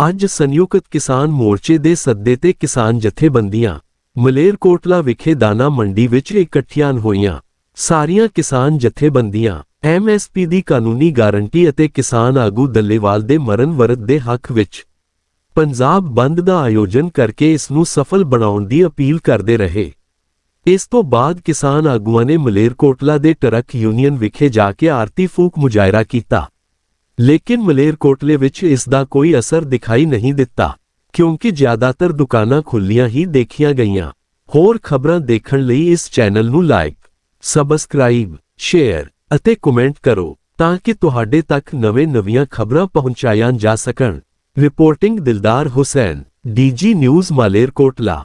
ਅੱਜ ਸੰਯੁਕਤ ਕਿਸਾਨ ਮੋਰਚੇ ਦੇ ਸੱਦੇ ਤੇ ਕਿਸਾਨ ਜਥੇਬੰਦੀਆਂ ਮਲੇਰਕੋਟਲਾ ਵਿਖੇ ਦਾਣਾ ਮੰਡੀ ਵਿੱਚ ਇਕੱਠੀਆਂ ਹੋਈਆਂ। ਸਾਰੀਆਂ ਕਿਸਾਨ ਜਥੇਬੰਦੀਆਂ ਐਮਐਸਪੀ ਦੀ ਕਾਨੂੰਨੀ ਗਾਰੰਟੀ ਅਤੇ ਕਿਸਾਨ ਆਗੂ ਦੱਲੇਵਾਲ ਦੇ ਮਰਨ ਵਰਤ ਦੇ ਹੱਕ ਵਿੱਚ ਪੰਜਾਬ ਬੰਦ ਦਾ ਆਯੋਜਨ ਕਰਕੇ ਇਸ ਨੂੰ ਸਫਲ ਬਣਾਉਣ ਦੀ ਅਪੀਲ ਕਰਦੇ ਰਹੇ। ਇਸ ਤੋਂ ਬਾਅਦ ਕਿਸਾਨ ਆਗੂਆਂ ਨੇ ਮਲੇਰਕੋਟਲਾ ਦੇ ਟਰੱਕ ਯੂਨੀਅਨ ਵਿਖੇ ਜਾ ਕੇ ਆਰਤੀ ਫੂਕ ਮੁਜ਼ਾਹਰਾ ਕੀਤਾ। ਲੇਕਿਨ ਮਲੇਰਕੋਟਲੇ ਵਿੱਚ ਇਸ ਦਾ ਕੋਈ ਅਸਰ ਦਿਖਾਈ ਨਹੀਂ ਦਿੱਤਾ ਕਿਉਂਕਿ ਜ਼ਿਆਦਾਤਰ ਦੁਕਾਨਾਂ ਖੁੱਲੀਆਂ ਹੀ ਦੇਖੀਆਂ ਗਈਆਂ। ਹੋਰ ਖਬਰਾਂ ਦੇਖਣ ਲਈ ਇਸ ਚੈਨਲ ਨੂੰ ਲਾਈਕ ਸਬਸਕ੍ਰਾਈਬ ਸ਼ੇਅਰ ਅਤੇ ਕਮੈਂਟ ਕਰੋ ਤਾਂ ਕਿ ਤੁਹਾਡੇ ਤੱਕ ਨਵੇਂ-ਨਵੀਆਂ ਖਬਰਾਂ ਪਹੁੰਚਾਈਆਂ ਜਾ ਸਕਣ। Reporting Dildar Hussain DG news Malerkotla.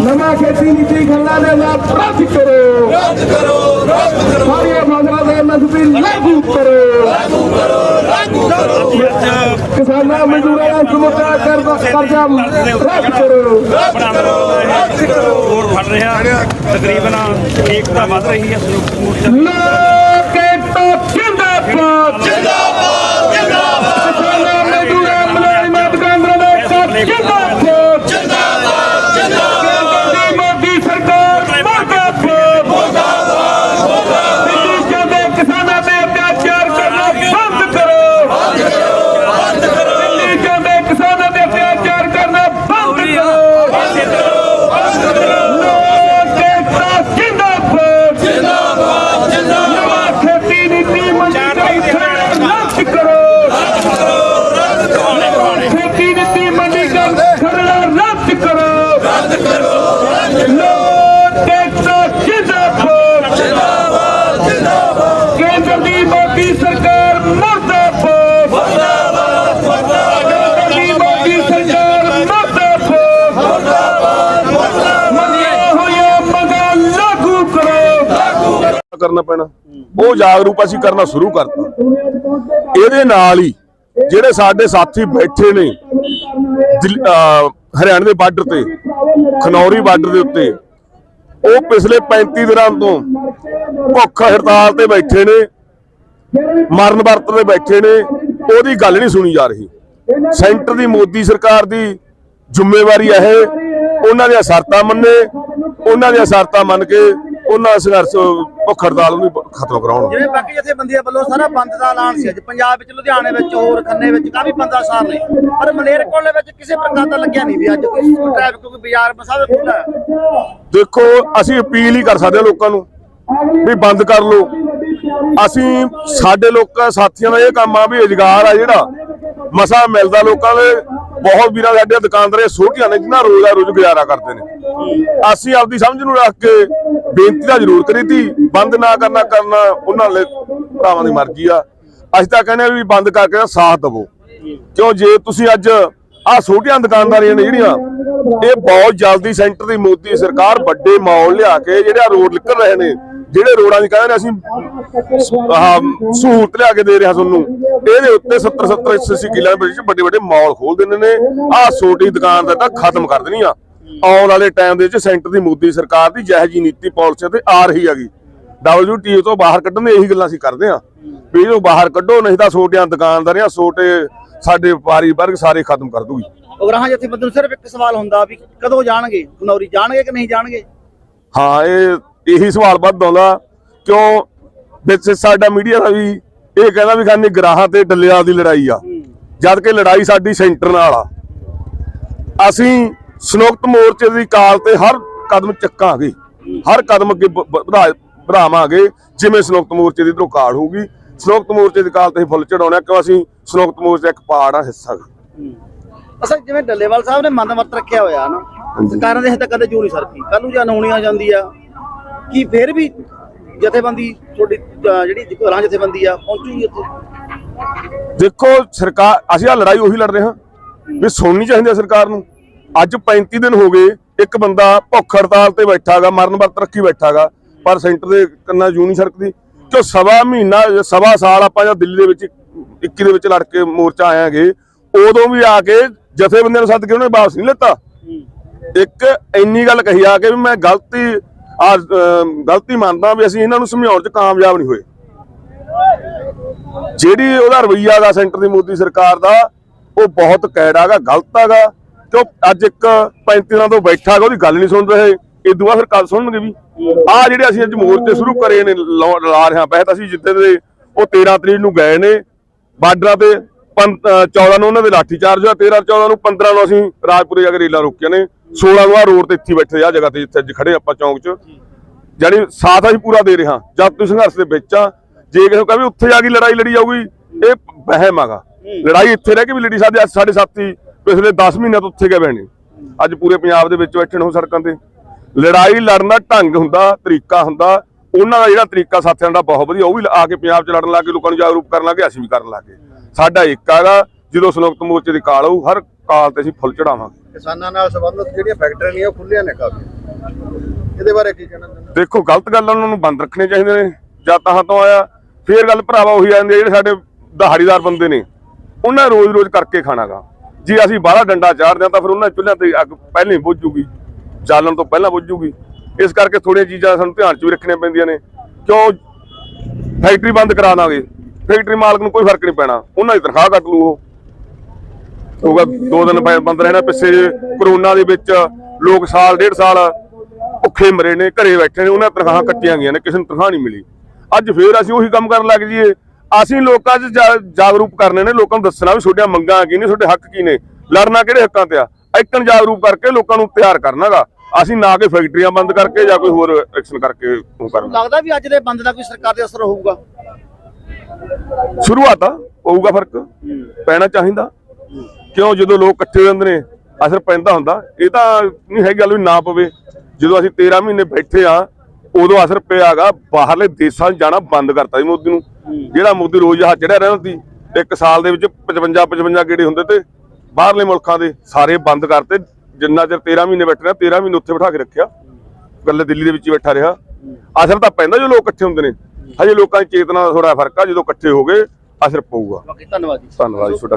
ਨਵਾਂ ਖੇਤੀ ਨੀਤੀ ਖੰਡਾ ਦੇ ਨਾਲ ਰੱਦ ਕਰੋ। ਰੱਦ ਕਰੋ ਰੱਦ ਕਰੋ। ਸਾਰੀਆਂ ਮੰਗਾਂ ਦੇ ਮਸਬੀ ਲਾਗੂ ਕਰੋ ਲਾਗੂ ਕਰੋ ਲਾਗੂ ਕਰੋ ਕਿਸਾਨਾਂ ਮਜ਼ਦੂਰਾਂ ਦਾ ਸਮੁੱਚਾ ਕਰਜ਼ਾ ਕਰਜ਼ਾ ਰੱਦ ਕਰੋ ਹੋਰ ਫੜ ਰਿਹਾ। ਤਕਰੀਬਨ ਏਕਤਾ ਵੱਧ ਰਹੀ ਹੈ ਸੰਯੁਕਤ ਮੋਰਚਾ ਲੋਕ ਜਿੰਦਾਬਾਦ। ਜਿੰਦਾਬਾਦ ਜਿੰਦਾਬਾਦ। ਕਿਸਾਨਾਂ ਮਜ਼ਦੂਰਾਂ ਮਲਾਜ਼ਮਾਂ ਦੁਕਾਨਦਾਰਾਂ ਦਾ ਜਿੰਦਾਬਾਦ ਜਿੰਦਾਬਾਦ ਜਿੰਦਾਬਾਦ ਮੋਦੀ ਸਰਕਾਰ ਮੁਰਦਾਬਾਦ ਮੁਰਦਾਬਾਦ ਮੁਰਦਾਬਾਦ ਜਾਂਦੇ ਕਿਸਾਨਾਂ ਤੇ ਅਤਿਆਚਾਰ ਕਰਨਾ ਬੰਦ ਕਰੋ ਬੰਦ ਕਰੋ ਬੰਦ ਕਰੋ ਦਿੱਲੀ ਜਾਂਦੇ ਕਿਸਾਨਾਂ ਤੇ ਅਤਿਆਚਾਰ ਕਰਨਾ ਬੰਦ ਕਰੋ ਬੰਦ ਕਰੋ ਬੰਦ ਕਰੋ ਲੋਕ ਏਕਤਾ ਜਿੰਦਾਬਾਦ ਜਿੰਦਾਬਾਦ ਜਿੰਦਾਬਾਦ ਖੇਤੀ ਨੀਤੀ ਮੰਡੀ ਦਾ ਰੱਦ ਕਰੋ ਰੱਦ ਕਰੋ ਰੱਦ ਕਰੋ ਖੇਤੀ ਨੀਤੀ ਮੰਡੀ ਦਾ ਖਰੜਾ ਰੱਦ ਕਰੋ ਰੱਦ ਕਰੋ ਲੋਕ ਏਕਤਾ ਜਿੰਦਾਬਾਦ ਜਿੰਦਾਬਾਦ ਜਿੰਦਾਬਾਦ ਕੇਂਦਰ ਦੀ ਮੋਦੀ ਸਰਕਾਰ ਮੁਰਦਾਬਾਦ ਮੁਰਦਾਬਾਦ ਮੁਰਦਾਬਾਦ ਦੀ ਮੋਦੀ ਸਰਕਾਰ ਮੁਰਦਾਬਾਦ ਮੁਰਦਾਬਾਦ ਮੁਰਦਾਬਾਦ ਮੰਗੀਆਂ ਹੋਈਆਂ ਮੰਗਾਂ ਲਾਗੂ ਕਰੋ ਲਾਗੂ ਕਰਨਾ ਪੈਣਾ। ਉਹ ਜਾਗਰੂਕ ਅਸੀਂ ਕਰਨਾ ਸ਼ੁਰੂ ਕਰਤਾ। ਇਹਦੇ ਨਾਲ ਹੀ ਜਿਹੜੇ ਸਾਡੇ ਸਾਥੀ ਬੈਠੇ ਨੇ ਹਰਿਆਣਾ ਦੇ ਬਾਰਡਰ ਤੇ ਖਨੌਰੀ ਬਾਰਡਰ ਦੇ ਉੱਤੇ ਉਹ ਪਿਛਲੇ 35 ਦਿਨਾਂ ਤੋਂ ਭੁੱਖ ਹੜਤਾਲ ਤੇ ਬੈਠੇ ਨੇ, ਮਰਨ ਵਰਤ ਤੇ ਬੈਠੇ ਨੇ, ਉਹਦੀ ਗੱਲ ਨਹੀਂ ਸੁਣੀ ਜਾ ਰਹੀ। ਸੈਂਟਰ ਦੀ ਮੋਦੀ ਸਰਕਾਰ ਦੀ ਜ਼ਿੰਮੇਵਾਰੀ ਇਹ ਉਹਨਾਂ ਦੀਆਂ ਸ਼ਰਤਾਂ ਮੰਨੇ ਉਹਨਾਂ ਦੀਆਂ ਸ਼ਰਤਾਂ ਮੰਨ ਕੇ ਉਹਨਾਂ ਸੰਘਰਸ਼ ਭੁੱਖ ਹੜਤਾਲ ਨੂੰ ਖਤਮ ਕਰਾਉਣ। ਜਿਵੇਂ ਬਾਕੀ ਜਥੇਬੰਦੀਆਂ ਵੱਲੋਂ ਸਾਰਾ ਬੰਦ ਦਾ ਐਲਾਨ ਸੀ ਅੱਜ ਪੰਜਾਬ ਵਿੱਚ ਲੁਧਿਆਣੇ ਵਿੱਚ ਹੋਰ ਖੰਨੇ ਵਿੱਚ ਕਾਫੀ ਬੰਦਾ ਸਾਰ ਨੇ ਪਰ ਮਲੇਰਕੋਟਲੇ ਵਿੱਚ ਕਿਸੇ ਪ੍ਰਕਾਰ ਦਾ ਲੱਗਿਆ ਨਹੀਂ ਵੀ ਅੱਜ ਕੋਈ ਟ੍ਰੈਫਿਕ ਕੋਈ ਬਾਜ਼ਾਰ ਮਸਾਵੇ ਖੁੱਲਾ ਦੇਖੋ ਅਸੀਂ ਅਪੀਲ ਹੀ ਕਰ ਸਕਦੇ ਹਾਂ ਲੋਕਾਂ ਨੂੰ ਵੀ ਬੰਦ ਕਰ ਲਓ। ਅਸੀਂ ਸਾਡੇ ਲੋਕਾਂ ਸਾਥੀਆਂ ਦਾ ਇਹ ਕੰਮ ਆ ਵੀ ਰੁਜ਼ਗਾਰ ਆ ਜਿਹੜਾ ਮਸਾ ਮਿਲਦਾ ਲੋਕਾਂ ਦੇ ਬਹੁਤ ਵੀਰਾਂ ਸਾਡੇ ਦੁਕਾਨਦਾਰੇ ਛੋਟੀਆਂ ਨੇ, ਜਿਨ੍ਹਾਂ ਰੋਜ਼ ਦਾ ਰੋਜ਼ ਗੁਜ਼ਾਰਾ ਕਰਦੇ ਨੇ। ਅਸੀਂ ਆਪਦੀ ਸਮਝ ਨੂੰ ਰੱਖ ਕੇ ਬੇਨਤੀ ਤਾਂ ਜ਼ਰੂਰ ਕਰੀ ਤੀ ਬੰਦ ਨਾ ਕਰਨਾ ਕਰਨਾ ਉਹਨਾਂ ਲਈ ਭਰਾਵਾਂ ਦੀ ਮਰਜ਼ੀ ਆ। ਅਸੀਂ ਤਾਂ ਕਹਿੰਦੇ ਆ ਵੀ ਬੰਦ ਕਰਕੇ ਸਾਥ ਦਵੋ। ਕਿਉਂ ਜੇ ਤੁਸੀਂ ਅੱਜ ਆਹ ਛੋਟੀਆਂ ਦੁਕਾਨਦਾਰੀਆਂ ਨੇ ਜਿਹੜੀਆਂ, ਇਹ ਬਹੁਤ ਜਲਦੀ ਸੈਂਟਰ ਦੀ ਮੋਦੀ ਸਰਕਾਰ ਵੱਡੇ ਮਾਲ ਲਿਆ ਕੇ ਜਿਹੜੇ ਰੋਡ ਨਿਕਲ ਰਹੇ ਨੇ, ਜਿਹੜੇ ਰੋਡਾਂ ਦੀ ਕਹਿੰਦੇ ਨੇ ਅਸੀਂ ਆਹ ਸਹੂਲਤ ਲਿਆ ਕੇ ਦੇ ਰਿਹਾ ਤੁਹਾਨੂੰ। ਇਹਦੇ ਉੱਤੇ 70 70 80 ਕਿੱਲਿਆਂ ਦੇ ਵਿੱਚ ਵੱਡੇ ਵੱਡੇ ਮਾਲ ਖੋਲ ਦਿੰਦੇ ਨੇ। ਆਹ ਛੋਟੀ ਦੁਕਾਨਦਾਰ ਤਾਂ ਖਤਮ ਕਰ ਦੇਣੀਆਂ ਆਉਣ ਵਾਲੇ ਟਾਈਮ ਦੇ ਵਿੱਚ ਸੈਂਟਰ ਦੀ ਮੋਦੀ ਸਰਕਾਰ ਦੀ ਜਿਹੋ ਜਿਹੀ ਨੀਤੀ ਪਾਲਿਸੀ ਤੇ ਆ ਰਹੀ ਹੈਗੀ। WTO ਤੋਂ ਬਾਹਰ ਕੱਢਣ ਦੀ ਇਹੀ ਗੱਲਾਂ ਅਸੀਂ ਕਰਦੇ ਹਾਂ ਵੀ ਇਹਨੂੰ ਬਾਹਰ ਕੱਢੋ ਨਹੀਂ ਤਾਂ ਛੋਟੀਆਂ ਦੁਕਾਨਦਾਰੀਆਂ ਛੋਟੇ ਸਾਡੇ ਵਪਾਰੀ ਵਰਗ ਸਾਰੇ ਖਤਮ ਕਰ ਦੂਗੀ ਉਗਰਾਹਾਂ ਜਥੇਬੰਦੀ ਨੂੰ ਸਿਰਫ ਇੱਕ ਸਵਾਲ ਹੁੰਦਾ ਵੀ ਕਦੋਂ ਜਾਣਗੇ? ਖਨੌਰੀ ਜਾਣਗੇ ਕਿ ਨਹੀਂ ਜਾਣਗੇ? ਹਾਂ ਇਹ ਇਹੀ ਸਵਾਲ ਵੱਧ ਆਉਂਦਾ। ਕਿਉਂ? ਵਿੱਚ ਸਾਡਾ ਮੀਡੀਆ ਦਾ ਵੀ ਇਹ ਕਹਿੰਦਾ ਵੀ ਖਾਨੀ ਗਰਾਹਾਂ ਤੇ ਡੱਲਿਆਂ ਦੀ ਲੜਾਈ ਆ। ਜਦ ਕਿ ਲੜਾਈ ਸਾਡੀ ਸੈਂਟਰ ਨਾਲ ਆ। ਅਸੀਂ ਸੰਯੁਕਤ ਮੋਰਚੇ ਦੀ ਕਾਲ ਤੇ ਹਰ ਕਦਮ ਚੱਕਾਂਗੇ। ਹਰ ਕਦਮ ਅੱਗੇ ਵਧਾਵਾਂਗੇ ਜਿਵੇਂ ਸੰਯੁਕਤ ਮੋਰਚੇ ਦੀ ਇਧਰੋਂ ਕਾਲ ਹੋਊਗੀ। ਸੰਯੁਕਤ ਮੋਰਚੇ ਦੀ ਕਾਲ ਤੇ ਫੁੱਲ ਚੜਾਉਣਾ ਕਿਉਂ ਅਸੀਂ ਸੰਯੁਕਤ ਮੋਰਚੇ ਦਾ ਇੱਕ ਪਾੜ ਆ ਹਿੱਸਾ। ਅਸਲ ਜਿਵੇਂ ਡੱਲੇਵਾਲ ਸਾਹਿਬ ਨੇ ਮੰਦ ਮਤ ਰੱਖਿਆ ਹੋਇਆ ਨਾ ਸਰਕਾਰਾਂ ਦੇ ਹੱਥ ਤੱਕ ਕਦੇ ਜੂ ਨਹੀਂ ਸਰਕੀ। ਕੱਲ ਨੂੰ ਜਾਂ ਨੌਣੀ ਆ ਜਾਂਦੀ ਆ। ਕੀ ਫੇਰ ਵੀ ਜਥੇਬੰਦੀ ਤੁਹਾਡੀ ਅਹ ਜਿਹੜੀ ਉਗਰਾਹਾਂ ਜਥੇਬੰਦੀ ਆ ਪਹੁੰਚੂਗੀ ਉੱਥੇ ਦੇਖੋ ਸਰਕਾਰ ਅਸੀਂ ਆ ਲੜਾਈ ਉਹੀ ਲੜ ਰਹੇ ਹਾਂ ਵੀ ਸੁਣਨੀ ਚਾਹੀਦੀ ਹੈ ਸਰਕਾਰ ਨੂੰ। ਅੱਜ 35 ਦਿਨ ਹੋ ਗਏ ਇੱਕ ਬੰਦਾ ਭੁੱਖ ਹੜਤਾਲ ਤੇ ਬੈਠਾਗਾ ਮਰਨ ਵਰਤ ਰੱਖੀ ਬੈਠਾਗਾ ਪਰ ਸੈਂਟਰ ਦੇ ਕੰਨਾਂ ਜੂ ਨਹੀਂ ਸਰਕਦੀ। ਕਿਉਂ ਸਵਾ ਮਹੀਨਾ ਸਵਾ ਸਾਲ ਆਪਾਂ ਜਦ ਦਿੱਲੀ ਦੇ ਵਿੱਚ 21 ਦੇ ਵਿੱਚ ਲੜ ਕੇ ਮੋਰਚਾ ਆਇਆਗੇ ਉਦੋਂ ਵੀ ਆ ਕੇ ਜਥੇਬੰਦੀਆਂ ਨੂੰ ਸੱਦ ਕੇ ਉਹਨੇ ਵਾਪਸ ਨਹੀਂ ਲੈਤਾ। ਇੱਕ ਇੰਨੀ ਗੱਲ ਕਹੀ ਆ ਕੇ ਵੀ ਮੈਂ ਗਲਤੀ ਆ ਗਲਤੀ ਮੰਨਦਾ ਵੀ ਅਸੀਂ ਇਹਨਾਂ ਨੂੰ ਸਮਝਾਉਣ 'ਚ ਕਾਮਯਾਬ ਨਹੀਂ ਹੋਏ। ਜਿਹੜੀ ਉਹਦਾ ਰਵਈਆ ਦਾ ਸੈਂਟਰ ਦੀ ਮੋਦੀ ਸਰਕਾਰ ਦਾ, ਉਹ ਬਹੁਤ ਕੈੜਾਗਾ ਗਲਤ ਹੈਗਾ ਕਿਉਂ? ਅੱਜ ਇੱਕ 35 ਦਿਨਾਂ ਤੋਂ ਬੈਠਾ ਹੈਗਾ ਉਹਦੀ ਗੱਲ ਨਹੀਂ ਸੁਣ ਰਹੇ। ਇਦੋਂ ਬਾਅਦ ਫਿਰ ਕੱਲ ਸੁਣਨਗੇ ਵੀ। ਆ ਜਿਹੜੇ ਅਸੀਂ ਅੱਜ ਮੋਰਚੇ ਸ਼ੁਰੂ ਕਰੇ ਨੇ, ਲਾ ਲਾ ਰਹੇ ਹਾਂ ਪਹਿਲਾਂ ਅਸੀਂ ਜਿੱਤੇ ਦੇ, ਉਹ 13 ਤਰੀਕ ਨੂੰ ਗਏ ਨੇ, ਬਾਰਡਰਾਂ ਤੇ ਪੰ- ਅਹ 14 ਨੂੰ ਉਹਨਾਂ ਦੇ ਲਾਠੀ ਚਾਰਜ ਹੋਇਆ 13 14 ਨੂੰ 15 ਨੂੰ ਅਸੀਂ ਰਾਜਪੁਰੇ ਜਾ ਕੇ ਰੇਲਾਂ ਰੋਕੀਆਂ ਨੇ। 16 ਨੂੰ ਆ ਰੋਡ ਤੇ ਇੱਥੇ ਹੀ ਬੈਠੇ ਆ ਜਗ੍ਹਾ ਤੇ ਜਿੱਥੇ ਅੱਜ ਖੜੇ ਆਪਾਂ ਚੌਂਕ 'ਚ। ਜਾਨੀ ਸਾਥ ਅਸੀਂ ਪੂਰਾ ਦੇ ਰਹੇ ਹਾਂ। ਜਦ ਤੁਸੀਂ ਸੰਘਰਸ਼ ਦੇ ਵਿੱਚ ਆ ਜੇ ਕਿਸੇ ਨੂੰ ਕਹੇ ਉੱਥੇ ਜਾ ਕੇ ਲੜਾਈ ਲੜੀ ਜਾਊਗੀ ਇਹ ਵਹਿਮ ਹੈਗਾ। ਲੜਾਈ ਇੱਥੇ ਰਹਿ ਕੇ ਵੀ ਲੜੀ ਸਕਦੇ ਅੱਜ ਸਾਡੇ ਸਾਥੀ ਪਿਛਲੇ 10 ਮਹੀਨਿਆਂ ਤੋਂ ਉੱਥੇ ਗਏ ਬੈਣੇ ਅੱਜ ਪੂਰੇ ਪੰਜਾਬ ਦੇ ਵਿੱਚ ਬੈਠੇ ਨੇ ਉਹ ਸੜਕਾਂ ਤੇ। ਲੜਾਈ ਲੜਨ ਦਾ ਢੰਗ ਹੁੰਦਾ ਤਰੀਕਾ ਹੁੰਦਾ। ਉਹਨਾਂ ਦਾ ਜਿਹੜਾ ਤਰੀਕਾ ਸਾਥੀਆਂ ਦਾ ਬਹੁਤ ਵਧੀਆ ਉਹ ਵੀ ਆ ਕੇ ਪੰਜਾਬ 'ਚ ਲੜਨ ਲੱਗੇ ਲੋਕਾਂ ਨੂੰ ਜਾਗਰੂਕ ਕਰਨ ਲੱਗੇ ਅਸੀਂ ਵੀ ਕਰਨ ਲੱਗੇ ਸਾਡਾ ਇੱਕ ਹੈਗਾ ਜਦੋਂ ਸੰਯੁਕਤ ਮੋਰਚੇ ਦੀ ਕਾਲ ਹੋਊ ਹਰ ਕਾਲ ਤੇ ਅਸੀਂ ਫੁੱਲ ਚੜਾਵਾਂਗੇ। ਕਿਸਾਨਾਂ ਨਾਲ ਸੰਬੰਧਿਤ ਜਿਹੜੀਆਂ ਫੈਕਟਰੀਆਂ ਨੇ ਉਹ ਖੁੱਲੀਆਂ ਨੇ ਕਾਫੀ। ਇਹਦੇ ਬਾਰੇ ਕੀ ਕਹਿਣਾ ਚਾਹੁੰਦੇ ਦੇਖੋ ਗਲਤ ਗੱਲਾਂ ਉਹਨਾਂ ਨੂੰ ਬੰਦ ਰੱਖਣੇ ਚਾਹੀਦੇ ਨੇ। ਜਾਂ ਤਾਂ ਆਇਆ ਫੇਰ ਗੱਲ ਭਰਾਵਾ ਉਹੀ ਆ ਜਾਂਦੀ ਆ ਜਿਹੜੇ ਸਾਡੇ ਦਿਹਾੜੀਦਾਰ ਬੰਦੇ ਨੇ ਉਹਨਾਂ ਰੋਜ਼-ਰੋਜ਼ ਕਰਕੇ ਖਾਣਾਗਾ। ਜੇ ਅਸੀਂ ਬਾਹਲਾ ਡੰਡਾ ਚਾੜਦੇ ਹਾਂ ਤਾਂ ਫਿਰ ਉਹਨਾਂ ਚੁੱਲ੍ਹਿਆਂ ਤੇ ਅੱਗ ਪਹਿਲਾਂ ਹੀ ਬੁੱਝ ਜੂਗੀ ਚਾਲਣ ਤੋਂ ਪਹਿਲਾਂ ਬੁੱਝ ਜੂਗੀ ਇਸ ਕਰਕੇ ਥੋੜੀਆਂ ਚੀਜ਼ਾਂ ਸਾਨੂੰ ਧਿਆਨ 'ਚ ਵੀ ਰੱਖਣੀਆਂ ਪੈਂਦੀਆਂ ਨੇ। ਕਿਉਂ? ਫੈਕਟਰੀ ਬੰਦ ਕਰਾ ਦਾਂਗੇ। ਫੈਕਟਰੀ ਮਾਲਕ ਨੂੰ ਕੋਈ ਫ਼ਰਕ ਨਹੀਂ ਪੈਣਾ। ਉਹਨਾਂ ਦੀ ਤਨਖਾਹ ਕੱਟ ਲੂ ਉਹ। ਹੋਗਾ ਦੋ ਦਿਨ ਬੰਦ ਰਹਿਣਾ ਪਿੱਛੇ ਕਰੋਨਾ ਦੇ ਵਿੱਚ ਲੋਕ ਸਾਲ ਡੇਢ ਸਾਲ ਭੁੱਖੇ ਮਰੇ ਨੇ ਘਰੇ ਬੈਠੇ ਨੇ ਉਹਨਾਂ ਤਨਖਾਹਾਂ ਕੱਟੀਆਂ ਗਈਆਂ ਨੇ ਕਿਸੇ ਨੂੰ ਤਨਖਾਹ ਨਹੀਂ ਮਿਲੀ। ਅੱਜ ਫੇਰ ਅਸੀਂ ਉਹੀ ਕੰਮ ਕਰਨ ਲੱਗ ਜੀਏ ਅਸੀਂ ਲੋਕਾਂ 'ਚ ਜਾਗਰੂਕ ਕਰਨੇ ਨੇ ਲੋਕਾਂ ਨੂੰ ਦੱਸਣਾ ਵੀ ਤੁਹਾਡੀਆਂ ਮੰਗਾਂ ਕੀ ਨੇ ਤੁਹਾਡੇ ਹੱਕ ਕੀ ਨੇ ਲੜਨਾ ਕਿਹੜੇ ਹੱਕਾਂ ਤੇ ਆ? ਐਕਣ ਜਾਗਰੂਕ ਕਰਕੇ ਲੋਕਾਂ ਨੂੰ ਤਿਆਰ ਕਰਨਾਗਾ ਅਸੀਂ ਨਾ ਕਿ ਫੈਕਟਰੀਆਂ ਬੰਦ ਕਰਕੇ ਜਾਂ ਕੋਈ ਹੋਰ ਐਕਸ਼ਨ ਕਰਕੇ ਉਹ ਕਰਨਾ। ਲੱਗਦਾ ਵੀ ਅੱਜ ਦੇ ਬੰਦ ਦਾ ਕੋਈ ਸਰਕਾਰ ਦੇ ਅਸਰ ਹੋਊਗਾ? ਸ਼ੁਰੂਆਤ ਆ ਪਊਗਾ ਫ਼ਰਕ। ਪੈਣਾ ਚਾਹੀਦਾ। ਕਿਉਂ ਜਦੋਂ ਲੋਕ ਇਕੱਠੇ ਹੋ ਜਾਂਦੇ ਨੇ ਅਸਰ ਪੈਂਦਾ ਹੁੰਦਾ। ਇਹ ਤਾਂ ਨਹੀਂ ਹੈਗੀ ਗੱਲ ਵੀ ਨਾ ਪਵੇ। ਜਦੋਂ ਅਸੀਂ 13 ਮਹੀਨੇ ਬੈਠੇ ਆ ਉਦੋਂ ਅਸਰ ਪਿਆਗਾ ਬਾਹਰਲੇ ਦੇਸ਼ਾਂ 'ਚ ਜਾਣਾ ਬੰਦ ਕਰਤਾ ਸੀ ਮੋਦੀ ਨੂੰ। ਜਿਹੜਾ ਮੋਦੀ ਰੋਜ਼ ਜਹਾਜ਼ ਚੜਿਆ ਰਹਿੰਦਾ ਸੀ ਇੱਕ ਸਾਲ ਦੇ ਵਿੱਚ 55 55 ਗੇੜੇ ਹੁੰਦੇ ਤੇ ਬਾਹਰਲੇ ਮੁਲਕਾਂ ਦੇ ਸਾਰੇ ਬੰਦ ਕਰਤੇ। ਜਿੰਨਾ ਚਿਰ 13 ਮਹੀਨੇ ਬੈਠੇ ਰਿਹਾ 13 ਮਹੀਨੇ ਉੱਥੇ ਬਿਠਾ ਕੇ ਰੱਖਿਆ। ਗੱਲੇ ਦਿੱਲੀ ਦੇ ਵਿੱਚ ਹੀ ਬੈਠਾ ਰਿਹਾ। ਅਸਰ ਤਾਂ ਪੈਂਦਾ ਜੋ ਲੋਕ ਇਕੱਠੇ ਹੁੰਦੇ ਨੇ। ਹਜੇ ਲੋਕਾਂ ਦੀ ਚੇਤਨਾ ਦਾ ਥੋੜਾ ਫ਼ਰਕ ਆ ਜਦੋਂ ਇਕੱਠੇ ਹੋ ਗਏ ਅਸਰ ਪਊਗਾ। ਬਾਕੀ ਧੰਨਵਾਦ ਜੀ। ਧੰਨਵਾਦ ਜੀ ਤੁਹਾਡਾ